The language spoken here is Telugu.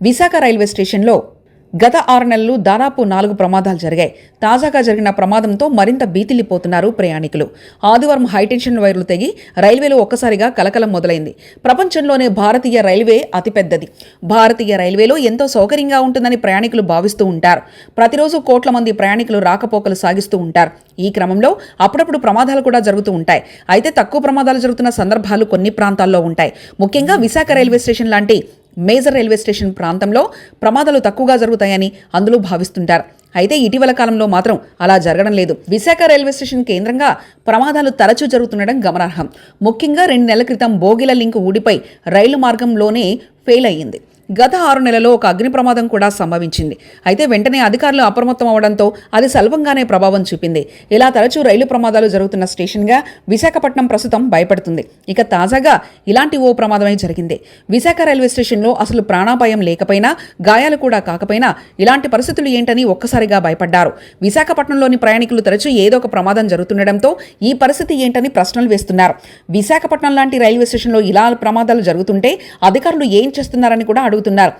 విశాఖ రైల్వే స్టేషన్లో గత ఆరు నెలలు దాదాపు నాలుగు ప్రమాదాలు జరిగాయి. తాజాగా జరిగిన ప్రమాదంతో మరింత బీతిల్లిపోతున్నారు ప్రయాణికులు. ఆదివారం హైటెన్షన్ వైర్లు తెగి రైల్వేలో ఒక్కసారిగా కలకలం మొదలైంది. ప్రపంచంలోనే భారతీయ రైల్వే అతిపెద్దది. భారతీయ రైల్వేలో ఎంతో సౌకర్యంగా ఉంటుందని ప్రయాణికులు భావిస్తూ ఉంటారు. ప్రతిరోజు కోట్ల మంది ప్రయాణికులు రాకపోకలు సాగిస్తూ ఉంటారు. ఈ క్రమంలో అప్పుడప్పుడు ప్రమాదాలు కూడా జరుగుతూ ఉంటాయి. అయితే తక్కువ ప్రమాదాలు జరుగుతున్న సందర్భాలు కొన్ని ప్రాంతాల్లో ఉంటాయి. ముఖ్యంగా విశాఖ రైల్వే స్టేషన్ లాంటి మేజర్ రైల్వే స్టేషన్ ప్రాంతంలో ప్రమాదాలు తక్కువగా జరుగుతాయని అందులో భావిస్తుంటారు. అయితే ఇటీవల కాలంలో మాత్రం అలా జరగడం లేదు. విశాఖ రైల్వే స్టేషన్ కేంద్రంగా ప్రమాదాలు తరచూ జరుగుతుండడం గమనార్హం. ముఖ్యంగా రెండు నెలల క్రితం బోగిల లింక్ ఊడిపై రైలు మార్గంలోనే ఫెయిల్ అయ్యింది. గత ఆరు నెలలో ఒక అగ్ని ప్రమాదం కూడా సంభవించింది. అయితే వెంటనే అధికారులు అప్రమత్తం అవడంతో అది స్వల్పంగానే ప్రభావం చూపింది. ఇలా తరచూ రైలు ప్రమాదాలు జరుగుతున్న స్టేషన్గా విశాఖపట్నం ప్రస్తుతం భయపడుతుంది. ఇక తాజాగా ఇలాంటి ఓ ప్రమాదమే జరిగింది. విశాఖ రైల్వే స్టేషన్లో అసలు ప్రాణాపాయం లేకపోయినా గాయాలు కూడా కాకపోయినా ఇలాంటి పరిస్థితులు ఏంటని ఒక్కసారిగా భయపడ్డారు. విశాఖపట్నంలోని ప్రయాణికులు తరచూ ఏదో ఒక ప్రమాదం జరుగుతుండటంతో ఈ పరిస్థితి ఏంటని ప్రశ్నలు వేస్తున్నారు. విశాఖపట్నం లాంటి రైల్వే స్టేషన్లో ఇలా ప్రమాదాలు జరుగుతుంటే అధికారులు ఏం చేస్తున్నారని కూడా అడుగుతున్నారు.